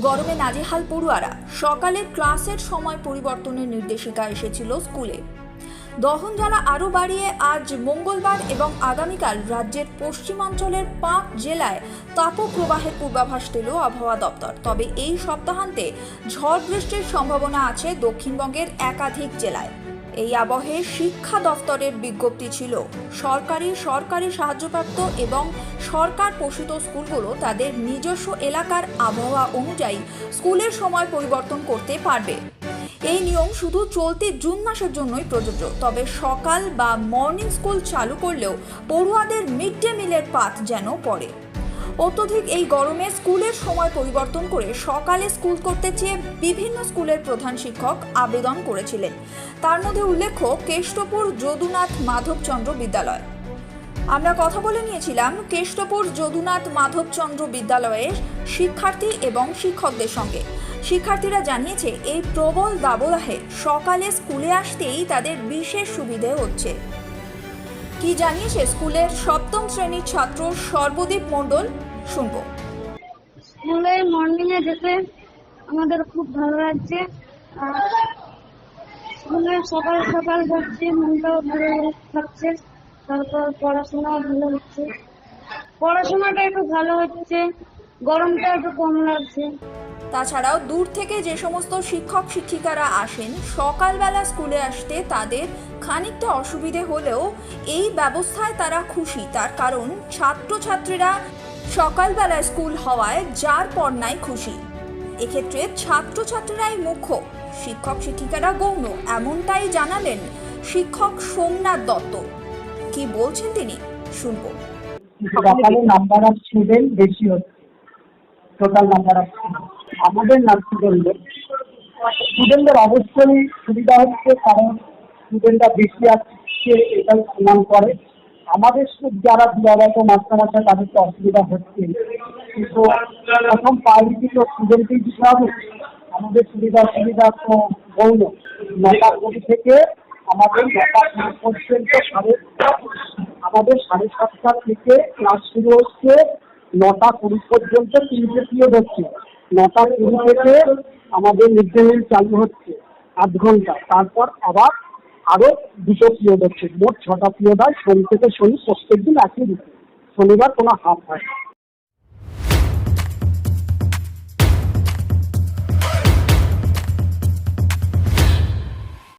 গরমে নাজেহাল পড়ুয়ারা। সকালে ক্লাসের সময় পরিবর্তনের নির্দেশিকা এসেছিল স্কুলে। দহন জ্বালা আরও বাড়িয়ে আজ মঙ্গলবার এবং আগামীকাল রাজ্যের পশ্চিমাঞ্চলের পাঁচ জেলায় তাপপ্রবাহের পূর্বাভাস দিল আবহাওয়া দপ্তর। তবে এই সপ্তাহান্তে ঝড় বৃষ্টির সম্ভাবনা আছে দক্ষিণবঙ্গের একাধিক জেলায়। এই আবহে শিক্ষা দফতরের বিজ্ঞপ্তি ছিল। সরকারি সরকারি সাহায্যপ্রাপ্ত এবং সরকার পোষিত স্কুলগুলো তাদের নিজস্ব এলাকার আবহাওয়া অনুযায়ী স্কুলের সময় পরিবর্তন করতে পারবে। এই নিয়ম শুধু চলতি জুন মাসের জন্যই প্রযোজ্য, তবে সকাল বা মর্নিং স্কুল চালু করলেও পড়ুয়াদের মিড ডে মিলের পাত যেন পড়ে। অত্যধিক এই গরমে স্কুলের সময় পরিবর্তন করে সকালে স্কুল করতে চেয়ে বিভিন্ন স্কুলের প্রধান শিক্ষক আবেদন করেছিলেন। তার মধ্যে উল্লেখ্য, কেষ্টপুর যদুনাথ মাধবচন্দ্র বিদ্যালয়। আমরা কথা বলে নিয়েছিলাম, কেষ্টপুর যদুনাথ মাধবচন্দ্র বিদ্যালয়ের শিক্ষার্থী এবং শিক্ষকদের সঙ্গে। শিক্ষার্থীরা জানিয়েছে, এই প্রবল দাবদাহে সকালে স্কুলে আসতেই তাদের বিশেষ সুবিধে হচ্ছে। কি জানিয়েছে স্কুলের সপ্তম শ্রেণির ছাত্র সর্বদীপ মণ্ডল, শুনব। স্কুলে মর্নিং এ যেতে আমাদের খুব ভালো লাগছে। স্কুলে সকাল সকাল যাচ্ছে মনটাও ভালো থাকছে তারপর পড়াশোনাও ভালো হচ্ছে। পড়াশোনাটা একটু ভালো হচ্ছে। গরমটা একটু কম লাগছে। তাছাড়াও দূর থেকে যে সমস্ত শিক্ষক শিক্ষিকারা আসেন সকালবেলা স্কুলে আসতে তাদের খানিকটা অসুবিধে হলেও এই ব্যবস্থায় তারা খুশি। তার কারণ ছাত্রছাত্রীরা সকালবেলা স্কুল হওয়ায় যার পর নাই খুশি। এক্ষেত্রে ছাত্রছাত্রীরাই মুখ্য। শিক্ষক শিক্ষিকারা গৌণ এমনটাই জানালেন শিক্ষক সোমনাথ দত্ত। কি বলছেন তিনি? শুনব। সকালে নাম্বার অফ স্টুডেন্ট বেশি হচ্ছে। টোটাল নাম্বার অফ আমাদের না স্টুডেন্টদের অবশ্যই সুবিধা হচ্ছে, কারণ স্টুডেন্টরা বেশি আসছে, এটাই প্রমাণ করে। আমাদের যারা মাস্টার আছে তাদের তো অসুবিধা হচ্ছে। কিন্তু প্রথম প্রায়োরিটি তো স্টুডেন্টকেই দিতে হবে। আমাদের সুবিধা অসুবিধা তো গৌণ নটা কুড়ি থেকে আমাদের নটা পর্যন্ত সাড়ে আমাদের সাড়ে সাতটা থেকে ক্লাস শুরু হচ্ছে। নটা কুড়ি পর্যন্ত তিনটে পিরিয়ড হচ্ছে। নটা কুড়ি থেকে আমাদের মিড চালু হচ্ছে আধ ঘণ্টা। তারপর আবার আরও দুটো পিরিয়ড হচ্ছে। মোট ছটা পিরিয়ড হয়, শনি থেকে শনি প্রত্যেক দিন একই দিন শনিবার কোনো হাফ হয়।